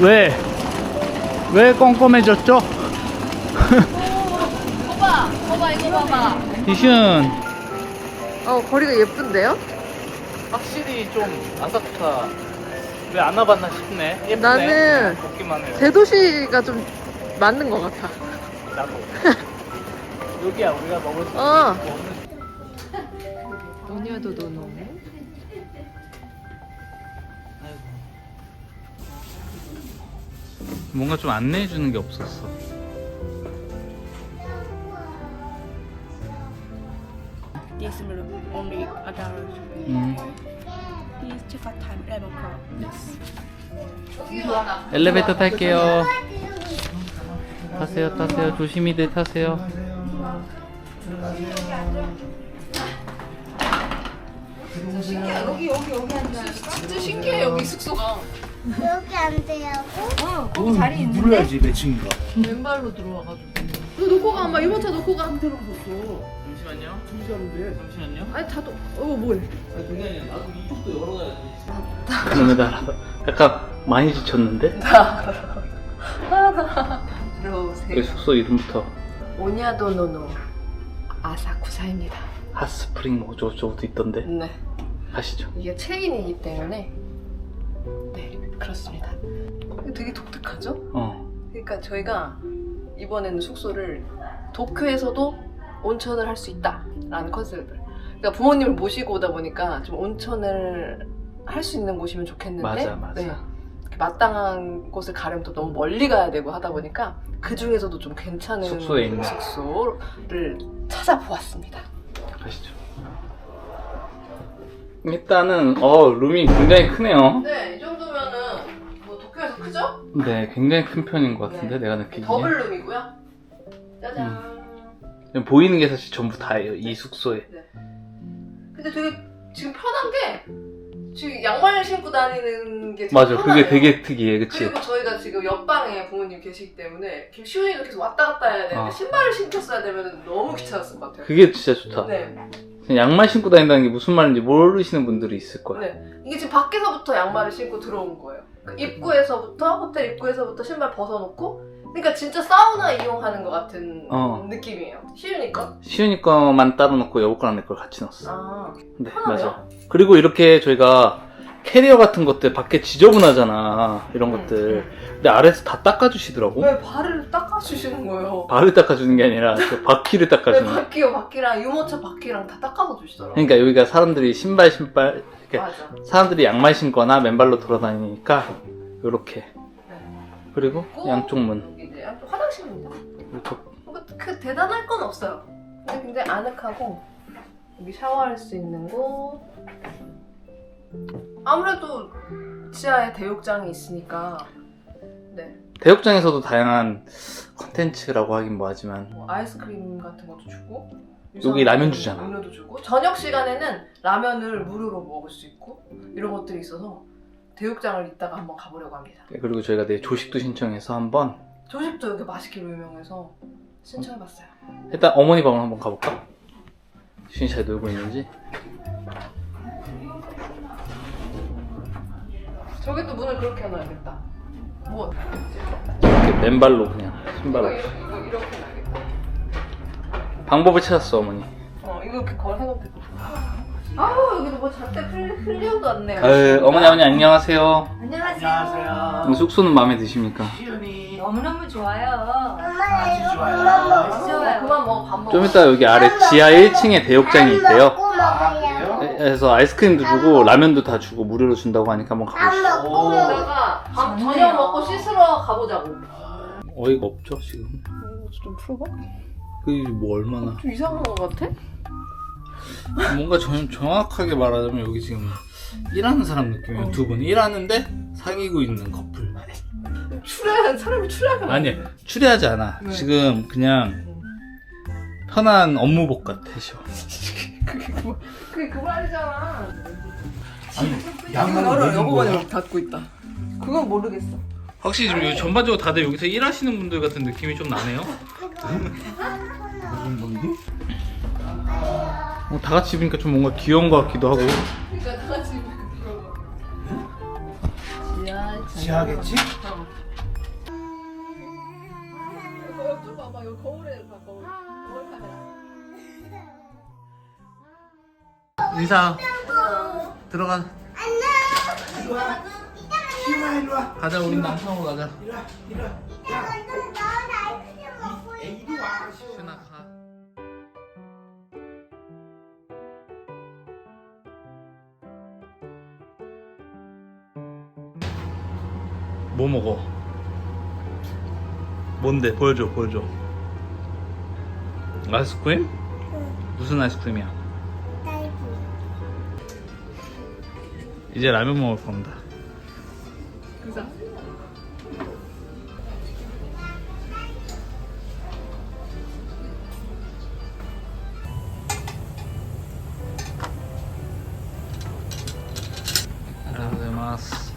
왜? 왜 껌껌해졌죠? 봐봐, 봐봐 이거 봐봐. 이시은 어 거리가 예쁜데요? 확실히 좀 아삭타 왜안 와봤나 싶네 예쁘네 나는 걷기만 해요 대도시가 좀 맞는 것 같아. 나도 여기야 우리가 먹을 수 어. 있는 거 없는 오니아도 노노. 뭔가 좀 안내해 주는 게 없었어 This room only adults. 음. Please check out time 11 o'clock. 엘리베이터 탈게요 타세요 타세요 조심히들 타세요 진짜 신기해 여기 숙소가. 여기 안 되라고? 눌러야지 매칭인가 왼발로 들어와가지고. 너 놓고 가, 엄마 유모차 놓고 가. 한 대로 줬어. 잠시만요 잠시만요 잠시만요 아니 다 도. 어 뭐해? 아니 그게 아니라 나도 이쪽도 열어놔야지 그놈에다 약간 많이 지쳤는데? 들어오세요. 여기 숙소 이름부터 오니아도 노노 아사쿠사입니다. 핫스프링 뭐 어쩌고저쩌고도 있던데 네. 가시죠 이게 체인이기 때문에 네 그렇습니다. 되게 독특하죠? 어 그러니까 저희가 이번에는 숙소를 도쿄에서도 온천을 할 수 있다라는 컨셉을. 그러니까 부모님을 모시고 오다 보니까 좀 온천을 할 수 있는 곳이면 좋겠는데 맞아, 맞아. 네, 마땅한 곳을 가려면 또 너무 멀리 가야 되고 하다 보니까 그 중에서도 좀 괜찮은 숙소에 있는. 숙소를 찾아보았습니다. 가시죠 일단은 어 룸이 굉장히 크네요 네, 이 정도면은 뭐 도쿄에서 크죠? 네 굉장히 큰 편인 것 같은데 내가 느끼기에 더블룸이고요. 짜잔. 보이는 게 사실 전부 다예요 이 숙소에 근데 되게 지금 편한 게 지금 양말 신고 다니는 게 되게 맞아 편하네요. 그게 되게 특이해 그치? 그리고 저희가 지금 옆방에 부모님 계시기 때문에 이렇게 시온이가 계속 왔다 갔다 해야 되는데 어. 신발을 신겼어야 되면 너무 귀찮았을 것 같아요. 그게 진짜 좋다 네. 양말 신고 다닌다는 게 무슨 말인지 모르시는 분들이 있을 거야 네. 이게 지금 밖에서부터 양말을 신고 들어온 거예요. 그 입구에서부터 호텔 입구에서부터 신발 벗어놓고 그러니까 진짜 사우나 이용하는 것 같은 어. 느낌이에요. 시윤이 거만 따로 넣고 여보 거랑 내 걸 같이 넣었어 아. 네 편하네요. 맞아 그리고 이렇게 저희가 캐리어 같은 것들 밖에 지저분하잖아 이런 음. 것들 근데 아래에서 다 닦아주시더라고 왜 발을 닦아주시는 거예요? 발을 닦아주는 게 아니라 그 바퀴를 네, 닦아주는 바퀴요 바퀴랑 유모차 바퀴랑 다 닦아서 주시더라고요. 그러니까 여기가 사람들이 신발 신발 이렇게 맞아. 사람들이 양말 신거나 맨발로 돌아다니니까 요렇게 그리고 그리고 양쪽 문 이제 양쪽 화장실입니다. 이렇게 뭐, 그 대단할 건 없어요. 근데 굉장히 아늑하고 여기 샤워할 수 있는 곳. 아무래도 지하에 대욕장이 있으니까 네, 대욕장에서도 다양한 컨텐츠라고 하긴 뭐하지만 뭐 아이스크림 같은 것도 주고 여기 라면 주잖아. 음료도 주고 저녁 시간에는 라면을 무료로 먹을 수 있고 이런 것들이 있어서 대욕장을 이따가 한번 가보려고 합니다. 네, 그리고 저희가 내일 조식도 신청해서 한번 조식도 여기 맛있기로 유명해서 신청해봤어요. 일단 어머니 방으로 한번 가볼까? 시윤이 잘 놀고 있는지 저기 또 문을 그렇게 해놔야겠다. 뭐 이렇게 맨발로 그냥 이거 신발로 이렇게 이거 이렇게 해놔야겠다. 방법을 찾았어 어머니 어 이거 이렇게 걸 해놓고. 아우 여기도 뭐 잣대 흘 흘려도 안 내요. 아유, 어머니 아버니 안녕하세요 안녕하세요. 안녕하세요 숙소는 마음에 드십니까? 시윤이 너무너무 좋아요. 엄마 이거 좋아요. 좋아요. 그만 먹어 밥 먹어. 좀 이따 여기 아래 지하 1층에 대욕장이 있대요 먹고 먹어요. 그래서 아이스크림도 주고 라면도 다 주고 무료로 준다고 하니까 한번 안 가보시죠 이따가 밥 저녁 먹고 씻으러 가보자고. 어이가 없죠 지금 이거 좀 풀어봐. 그게 뭐 얼마나 좀 이상한 거 같아? 뭔가 정, 정확하게 말하자면 여기 지금 일하는 사람 느낌이에요 두 분 일하는데 사귀고 있는 커플 추레 사람이 추레하면 아니 추리하지 않아 왜? 지금 그냥 편한 업무복 같아 시원 그게 그 그게 그 말이잖아. 양말을 여보가 여기 닫고 있다. 그건 모르겠어. 확실히 지금 요- 전반적으로 다들 여기서 일하시는 분들 같은 느낌이 좀 나네요. 무슨 뭔데? 어, 다 같이 입으니까 좀 뭔가 귀여운 것 같기도 하고. 지하겠지? 인사. 들어가. 안녕. 시윤아 일로 와. 가자 우리 남편으로 가자. 이리 와. 이리 와. 너 아이스크림 먹고 애 이리 와. 시은아 가. 뭐 먹어? 뭔데? 보여줘, 보여줘. 아이스크림? 무슨 아이스크림이야? 딸기. 이제 라면 먹을 겁니다. 그죠? 안녕하세요.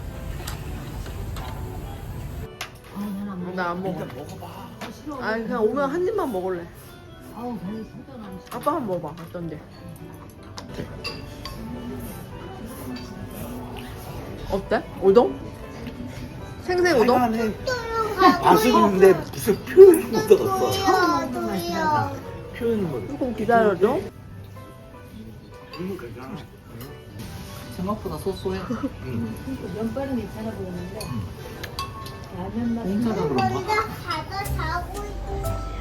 나안 먹어. 아니 그냥 오면 한 입만 먹을래. 아빠 한 번 먹어봐. 어떤데? 어때? 우동? 생생 우동? 하여간에 맛있는데 무슨 표현을 못. 도요. 표현을 못. 조금 기다려줘. 생각보다 소소해. 면발은 괜찮아 보이는데 라면 맛 공사다 그런가? 가서 자고 있어.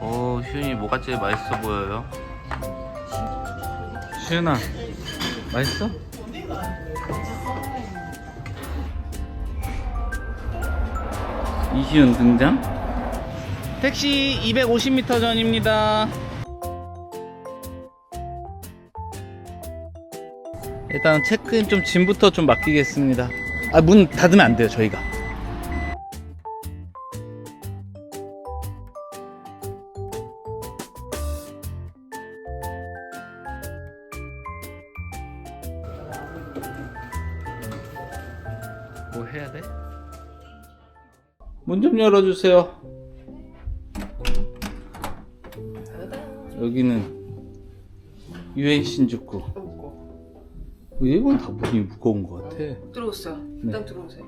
오, 시윤이 뭐가 제일 맛있어 보여요? 시윤아, 맛있어? 이시윤 등장? 택시 250m 전입니다. 일단 체크인 좀 짐부터 좀 맡기겠습니다. 아, 문 닫으면 안 돼요, 저희가. 뭐 해야 돼? 문 좀 열어주세요. 여기는 유엔 신주쿠. 일본 다 문이 무거운 것 같아. 들어오세요. 일단 들어오세요.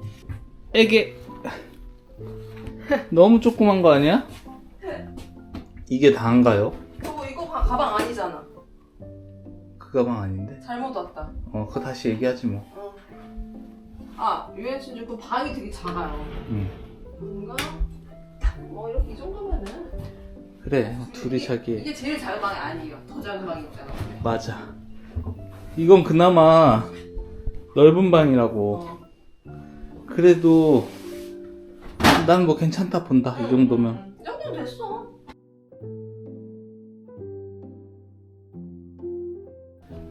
에게 너무 조그만 거 아니야? 이게 다인가요? 저거 이거 가, 가방 아니잖아. 그 가방 아닌데? 잘못 왔다. 어, 그거 다시 얘기하지 뭐. 어. 아 유엔 신주쿠 방이 되게 작아요. 응. 뭔가 뭐 이렇게 이 정도면은 그래, 둘이 자기 이게 제일 작은 방이 아니에요. 더 작은 방이 있잖아. 맞아. 이건 그나마 넓은 방이라고. 어. 그래도 난 뭐 괜찮다 본다 이 정도면. 음, 이 정도면 됐어.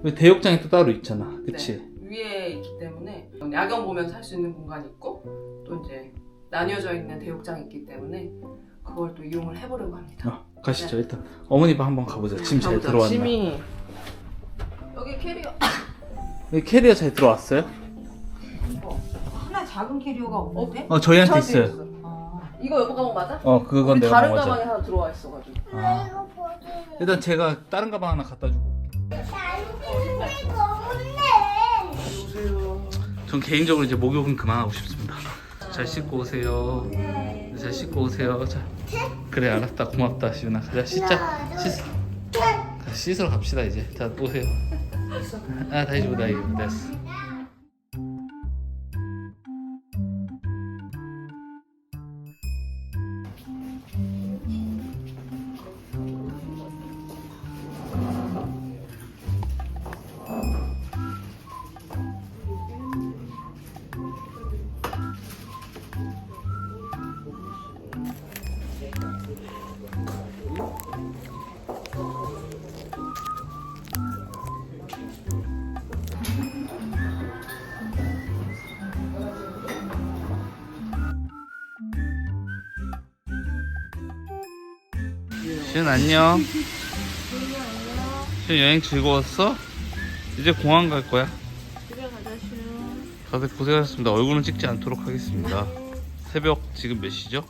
왜 대욕장이 또 따로 있잖아, 그치? 네, 야경 보면서 할 수 있는 공간이 있고 또 이제 나뉘어져 있는 대욕장이 있기 때문에 그걸 또 이용을 해보려고 합니다. 어, 가시죠 일단. 어머니 방 한번 가보자. 짐 잘 가보자. 들어왔나? 짐이 여기 캐리어 여기 캐리어 잘 들어왔어요? 하나 작은 캐리어가 없는데? 어 저희한테 저한테 있어요. 있어. 아, 이거 여보 가방 맞아? 어 그건 우리 내가 다른. 가방에 하나 들어와 있어가지고. 아. 일단 제가 다른 가방 하나 갖다 주고. 올게요. 아이스크림 먹을래. 전 개인적으로 이제 목욕은 그만하고 싶습니다. 잘 씻고 오세요. 잘 씻고 오세요. 자, 그래 알았다 고맙다 시윤아. 가자 씻자. 씻. 가, 씻으러 갑시다 이제. 자 오세요. 아 다시 보다 이거 됐어. 시윤 안녕. 시윤 여행 즐거웠어? 이제 공항 갈 거야. 집에 가자 슈 다들 고생하셨습니다. 얼굴은 찍지 않도록 하겠습니다. 새벽 지금 몇 시죠?